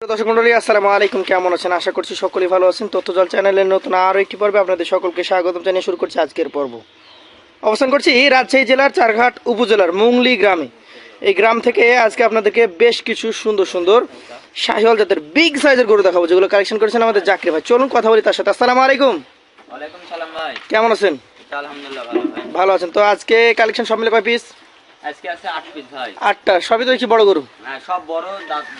দর্শক মন্ডলী আসসালামু আলাইকুম। কেমন আছেন? আশা করছি সকলেই ভালো আছেন। তথ্য জল চ্যানেলের নতুন আরও একটি পর্বে আপনাদের সকলকে স্বাগতম জানিয়ে শুরু করছি আজকের পর্ব। অবস্থান করছি রাজশাহী জেলার চারঘাট উপজেলার মুংলি গ্রামে। এই গ্রাম থেকে আজকে আপনাদেরকে বেশ কিছু সুন্দর সুন্দর শাহিওয়াল জাতের বিগ সাইজের গরু দেখাবো যেগুলো কালেকশন করেছেন আমাদের জাকরি ভাই। চলুন কথা বলি তার সাথে। আসসালামু আলাইকুম। কেমন আছেন? আলহামদুলিল্লাহ ভালো ভাই। ভালো আছেন। তো আজকে কালেকশন সব মিলে কয় পিস আজকে আছে আট পিস ভাই আটটা সবই তো বড় গরু। হ্যাঁ সব বড়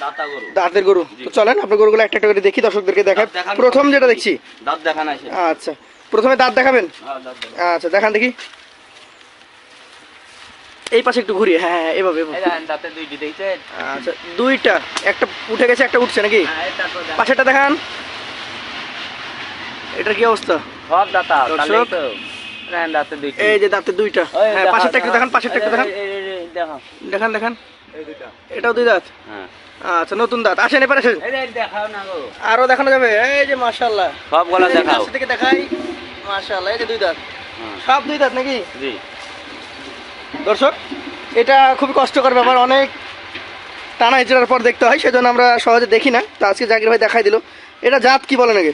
দাতা গরু। দাঁতের গরু। তো চলেন আপনার গরুগুলো একটা একটা করে দেখি দর্শকদেরকে দেখান। প্রথম যেটা দেখছি। দাঁত আচ্ছা প্রথমে দাঁত দেখাবেন? হ্যাঁ। আচ্ছা দেখান দেখি। এই পাশে একটু ঘুরিয়ে হ্যাঁ হ্যাঁ এভাবে দাঁতে দুইটি দেখছেন আচ্ছা দুইটা একটা উঠে গেছে একটা উঠছে নাকি? হ্যাঁ তারপর দেখেন। এটার কি অবস্থা? সব দাতা দর্শক। এই যে দাঁতে দুইটা। ওই হ্যাঁ পাশেরটা একটু দেখান। পাশেরটা একটু দেখান। দেখান দেখান। এটাও দুই দাঁত? হ্যাঁ। আচ্ছা নতুন দাঁত। আসেন এবার আসেন। আরও দেখানো যাবে? এই যে মাশাআল্লাহ। সবগুলো এই যে দেখাও। থেকে দেখাই। মাশাআল্লাহ এই যে দুই দাঁত। হ্যাঁ, সব দুই দাঁত নাকি? জি। দর্শক এটা খুবই কষ্টকর ব্যাপার। অনেক টানা হিচড়ার পর দেখতে হয় সেজন্য আমরা সহজে দেখি না। তো আজকে জাকির ভাই দেখাই দিল। এটা জাত কি বলে নাকি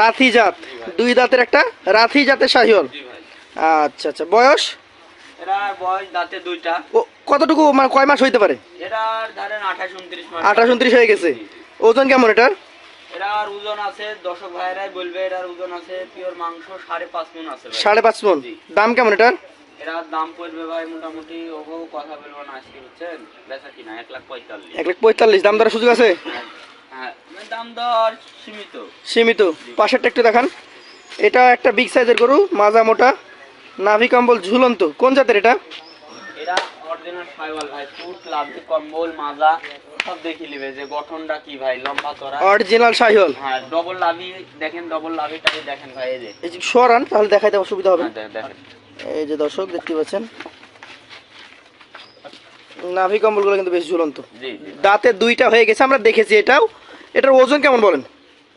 রাথি জাত দুই দাঁতের একটা রাথি জাতের শাহিওল আচ্ছা আচ্ছা। বয়স? বয়স দাঁতে দুইটা। ও কতটুকু মানে কয় মাস হইতে পারে? এটার ধরেন আঠাশ উনত্রিশ মাস। আঠাশ উনত্রিশ হয়ে গেছে। ওজন কেমন এটার? এটার ওজন আছে দর্শক ভাইরাই বলবে এটার ওজন আছে পিওর মাংস সাড়ে পাঁচ মন আছে সাড়ে পাঁচ মন। দাম কেমন এটার? এটার দাম পড়বে ভাই মোটামুটি ওগো কথা বলব না আজকে বুঝছেন? বেচা কিনা এক লাখ পঁয়তাল্লিশ। এক লাখ পঁয়তাল্লিশ দাম সুযোগ আছে? হ্যাঁ দাম দর সীমিত। সীমিত। পাশেরটা একটু দেখান। এটা একটা বিগ সাইজের গরু মাজা মোটা। নাভি কম্বল ঝুলন্ত কোন জাতের এটা? এটা অরিজিনাল ফাইবাল ভাই ফুট লাভি কম্বল মাজা সব দেখি নিবে যে গঠনটা কি ভাই লম্বা চড়া। অরিজিনাল হ্যাঁ ডবল লাভি দেখেন ডবল লাভিটাকে দেখেন ভাই এই যে। এই যে সরান তাহলে দেখাইতে অসুবিধা হবে। হ্যাঁ, দেখেন। এই যে দর্শক দেখতে পাচ্ছেন? নাভি কম্বলগুলো কিন্তু বেশ ঝুলন্ত। দাঁতে দুইটা হয়ে গেছে আমরা দেখেছি এটাও। এটার ওজন কেমন বলেন?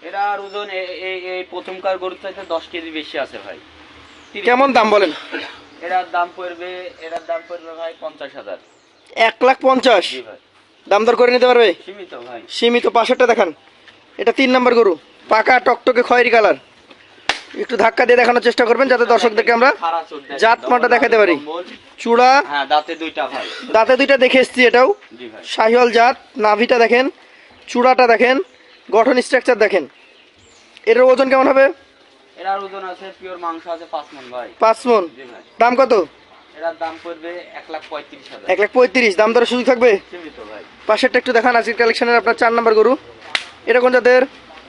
এটার ওজন এই প্রথমকার গরুর চাইতে দশ কেজি বেশি আছে ভাই। কেমন দাম বলেন? এটার দাম পড়বে এটার দাম পড়বে ভাই পঞ্চাশ হাজার। এক লাখ পঞ্চাশ? জি ভাই। দাম দর করে নিতে পারবে? সীমিত ভাই। সীমিত পাশেরটা দেখান। এটা তিন নম্বর গরু পাকা টকটকে খয়েরি কালার। একটু ধাক্কা দিয়ে দেখানোর চেষ্টা করবেন যাতে দর্শকদেরকে আমরা জাত ডবল দেখাতে পারি। চূড়া হ্যাঁ দাঁতে দুইটা ভাই। দাঁতে দুইটা দেখে এসছি এটাও। জি ভাই। শাহিওয়াল জাত নাভিটা দেখেন চূড়াটা দেখেন গঠন স্ট্রাকচার দেখেন। এটার ওজন কেমন হবে? এটার ওজন আছে পিওর মাংস আছে পাঁচ মন ভাই। পাঁচ মন জি ভাই। দাম কত? এটার দাম পড়বে লাখ হাজার। লাখ দাম দরের সুযোগ থাকবে? সীমিত ভাই। পাশেরটা একটু দেখান আজকের কালেকশনের আপনার চার নম্বর গরু। এটা কোন জাতের?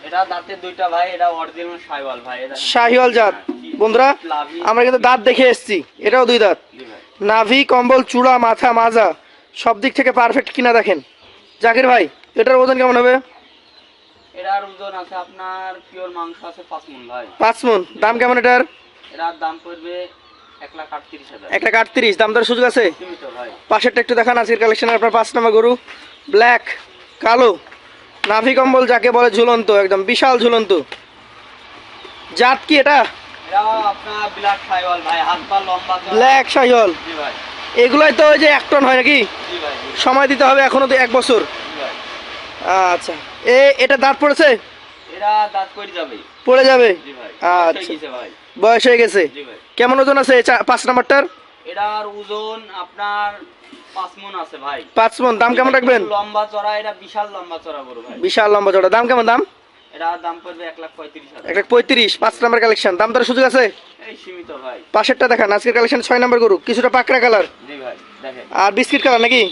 এটা দাঁতে দুইটা ভাই এটা অরিজিনাল ভাই এটা শাহিওয়াল জাত। বন্ধুরা আমরা কিন্তু দাঁত দেখে এসছি এটাও দুই দাঁত। নাভি কম্বল চূড়া মাথা মাজা সব দিক থেকে পারফেক্ট কিনা দেখেন। জাকির ভাই এটার ওজন কেমন হবে? এটার ওজন আছে আপনার পিওর মাংস আছে পাঁচ মন ভাই। পাঁচ মন দাম কেমন এটার? এটার দাম পড়বে এক লাখ আটত্রিশ দাম দরের সুযোগ আছে? সীমিত ভাই। পাশেরটা একটু দেখান আজকের কালেকশনের আপনার পাঁচ নম্বর গরু। ব্ল্যাক কালো নাভি কম্বল যাকে বলে ঝুলন্ত একদম বিশাল ঝুলন্ত। জাত কি এটা। ব্ল্যাক ভাই এগুলাই তো ওই যে এক টন হয় নাকি? সময় দিতে হবে এখনও তো এক বছর। আচ্ছা। এ এটা দাঁত পড়েছে? এটা দাঁত করে যাবে। পড়ে যাবে? আচ্ছা। বয়স হয়ে গেছে। কেমন ওজন আছে পাঁচ নাম্বারটার? এটার ওজন আপনার পাঁচ মন আছে ভাই। পাঁচ মন দাম কেমন রাখবেন? লম্বা চড়া এটা বিশাল লম্বা চড়া গরু ভাই। বিশাল লম্বা দাম কেমন দাম? এটা দাম পড়বে এক লাখ পঁয়ত্রিশ এক লাখ পঁয়ত্রিশ পাঁচ নাম্বার কালেকশন। দাম তার সুযোগ আছে? এই সীমিত ভাই। পাশেরটা দেখান আজকের কালেকশন ছয় নাম্বার গরু কিছুটা পাকড়া কালার। জি ভাই দেখেন। আর বিস্কিট কালার নাকি?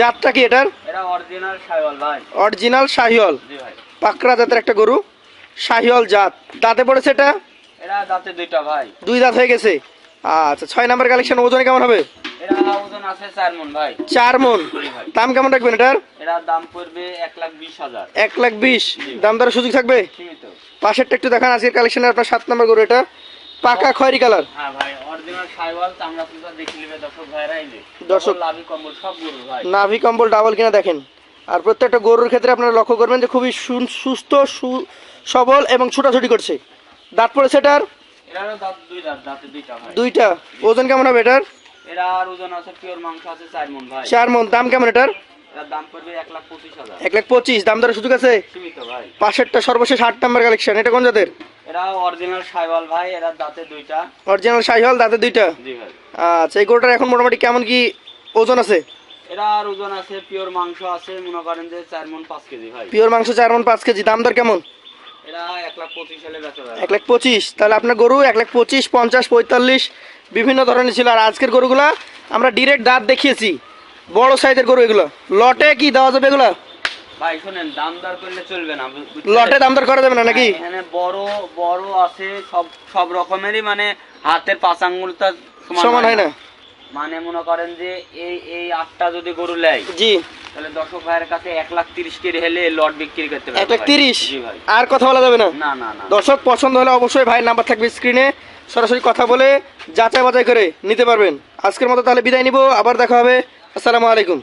জাতটা কি এটার? অরিজিনাল শাহিওল পাকড়া জাতের একটা গরু শাহিওল জাত। দাঁতে পড়েছে এটা? দুই দাঁত হয়ে গেছে। আচ্ছা ছয় নাম্বার কালেকশন ওজনে কেমন হবে? চার মন দাম কেমন রাখবেন এটার? এটার দাম পড়বে এক লাখ বিশ দাম সুযোগ থাকবে? পাশেরটা একটু দেখান আজকের কালেকশনের আপনার সাত নম্বর গরু এটা। পাকা খয়েরি কালার। হ্যাঁ ভাই অরিজিনাল সাইওয়াল চামড়া তুমড়া দেখে নেবে দর্শক ভাইরা এই যে। দর্শক- লাভি কম্বল সব গরু ভাই। নাভি কম্বল ডাবল কিনা দেখেন। আর প্রত্যেকটা গরুর ক্ষেত্রে আপনারা লক্ষ্য করবেন যে খুবই সুস্থ সবল এবং ছোটাছুটি করছে। দাঁত পড়েছে এটার? এটারও দাঁত দুই দাঁত দুইটা ওজন কেমন হবে এটার? এটার ওজন আছে পিওর মাংস আছে চার মন দাম কেমন এটার? এক লাখ পঁচিশ দাম দরের সুযোগ আছে? সীমিত ভাই। পাশেরটা সর্বশেষ আট নাম্বার কালেকশন এটা কোন জাতের? এরা অরিজিনাল সাইওয়াল ভাই এরা দাঁতে দুইটা। অরিজিনাল শাহিওয়াল দাঁতে দুইটা? জি ভাই। আচ্ছা এই গরুটার এখন মোটামুটি কেমন কি ওজন আছে? এরা আর ওজন আছে পিওর মাংস আছে মনে করেন যে চার পাঁচ কেজি ভাই। পিওর মাংস চার পাঁচ কেজি দাম দর কেমন? এরা লাখ পঁচিশ সালে বেচা যায়। এক লাখ পঁচিশ। তাহলে আপনার গরু এক লাখ পঁচিশ পঞ্চাশ পঁয়তাল্লিশ বিভিন্ন ধরনের ছিল। আর আজকের গরুগুলা আমরা ডিরেক্ট দাঁত দেখিয়েছি। বড় সাইজের গরু এগুলো। লটে কি দেওয়া যাবে এগুলো? ভাই শোনেন দাম দর করলে চলবে না লটে দাম দর করা যাবে না নাকি? এখানে বড় বড় আছে সব সব রকমেরই মানে হাতের পাঁচ আঙ্গুলটা সমান হয় না। মানে মনে করেন যে এই এই আটটা যদি গরু নেয় জি। তাহলে দর্শক ভাইয়ের কাছে এক লাখ তিরিশ কেজি হলে লট বিক্রি করতে পারবে এক লাখ তিরিশ? আর কথা বলা যাবে না? না না না। দর্শক পছন্দ হলে অবশ্যই ভাইয়ের নাম্বার থাকবে স্ক্রিনে। সরাসরি কথা বলে যাচাই বাছাই করে নিতে পারবেন। আজকের মতো তাহলে বিদায় নিব আবার দেখা হবে। আসসালামু আলাইকুম।